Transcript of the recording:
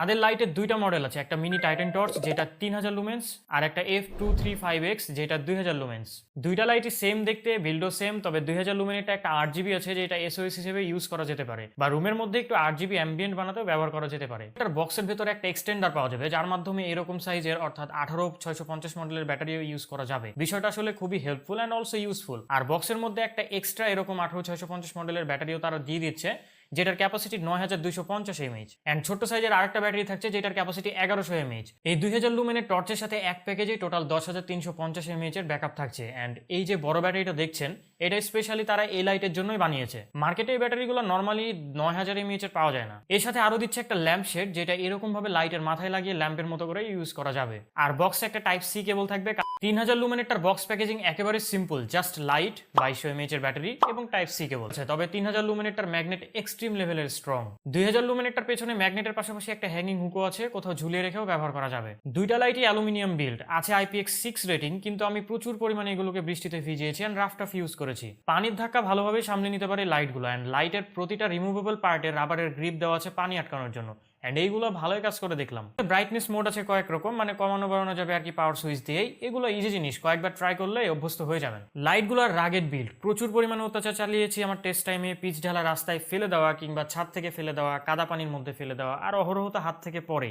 তাদের লাইটের দুইটা মডেল আছে, একটা মিনি টাইটেন টর্চ যেটা তিন হাজার লুমেন্স আর একটা F two three five X যেটা দুই হাজার লুমেন্স দুইটা লাইটই সেম দেখতে বিল্ডও সেম তবে দুই হাজার লুমেনেরটা একটা আট জিবি আছে, যেটা এসওএস হিসেবে ইউজ করা যেতে পারে। বা রুমের মধ্যে একটু আট জিবি অ্যাম্বিয়েন্ট বানাতেও ব্যবহার করা যেতে পারে। এটার বক্সের ভেতরে একটা এক্সটেন্ডার পাওয়া যাবে, যার মাধ্যমে এরকম সাইজের অর্থাৎ আঠারো, ছয়শো পঞ্চাশ মডেলের ব্যাটারিও ইউজ করা যাবে। বিষয়টা আসলে খুবই হেল্পফুল অ্যান্ড অলসো ইউজফুল আর বক্সের মধ্যে একটা এক্সট্রা এরকম আঠারো, ছয়শো পঞ্চাশ মডেলের ব্যাটারিও তারা দিয়ে দিচ্ছে। যেটার ক্যাপাসিটি নয় হাজার দুইশো পঞ্চাশ এমএইচ অ্যান্ড ছোট সাইজের আরেকটা ব্যাটারি থাকছে যেটার ক্যাপাসিটি এগারোশো এমএইচ এই দুই হাজার লুমেনের টর্চের সাথে এক প্যাকেজে টোটাল দশ হাজার তিনশো পঞ্চাশ এমএইচ এর ব্যাকআপ থাকছে। অ্যান্ড এই যে বড় ব্যাটারিটা দেখছেন এটা স্পেশালি তারা এই লাইটের জন্যই বানিয়েছে। মার্কেটে এই ব্যাটারিগুলো নর্মালি নয় হাজার এমএইচ এর পাওয়া যায় না। এর সাথে আরও দিচ্ছে একটা ল্যাম্প শেড যেটা এরকম ভাবে লাইটের মাথায় লাগিয়ে ল্যাম্পের মতো করে ইউজ করা যাবে। আর বক্সে একটা টাইপ সি কেবল থাকবে তিন হাজার লুমেনেরটার বক্স প্যাকেজিং একেবারে সিম্পল জাস্ট লাইট বাইশশো এমএইচ এর ব্যাটারি এবং টাইপ সি কেবল তবে তিন হাজার লুমেনেরটার ম্যাগনেট এক্সট্রিম লেভেলের স্ট্রং দুই হাজার লুমেনেরটার পেছনে ম্যাগনেটের পাশাপাশি একটা হ্যাঙ্গিং হুকও আছে, কোথাও ঝুলিয়ে রেখেও ব্যবহার করা যাবে। দুইটা লাইটই অ্যালুমিনিয়াম বিল্ড আছে আইপিএক্স সিক্স রেটিং কিন্তু আমি প্রচুর পরিমাণে এগুলোকে বৃষ্টিতে ভিজিয়েছি অ্যান্ড রাফ টাফ ইউজ করেছি। পানির ধাক্কা ভালোভাবে সামলে নিতে পারে লাইটগুলো। অ্যান্ড লাইটের প্রতিটা রিমুভেবল পার্টে রাবারের গ্রিপ দেওয়া আছে পানি আটকানোর জন্য। অ্যান্ড এইগুলো ভালোই কাজ করে দেখলাম। ব্রাইটনেস মোড আছে কয়েক রকম মানে কমানো বাড়ানো যাবে আর কি পাওয়ার সুইচ দিয়েই। এগুলো ইজি জিনিস, কয়েকবার ট্রাই করলে অভ্যস্ত হয়ে যাবেন। লাইটগুলো আর রাগেড বিল্ড প্রচুর পরিমাণে অত্যাচার চালিয়েছি আমার টেস্ট টাইমে পিচ ঢালা রাস্তায় ফেলে দেওয়া কিংবা ছাদ থেকে ফেলে দেওয়া, কাদা পানির মধ্যে ফেলে দেওয়া, আর অহরহ তো হাত থেকে পড়ে।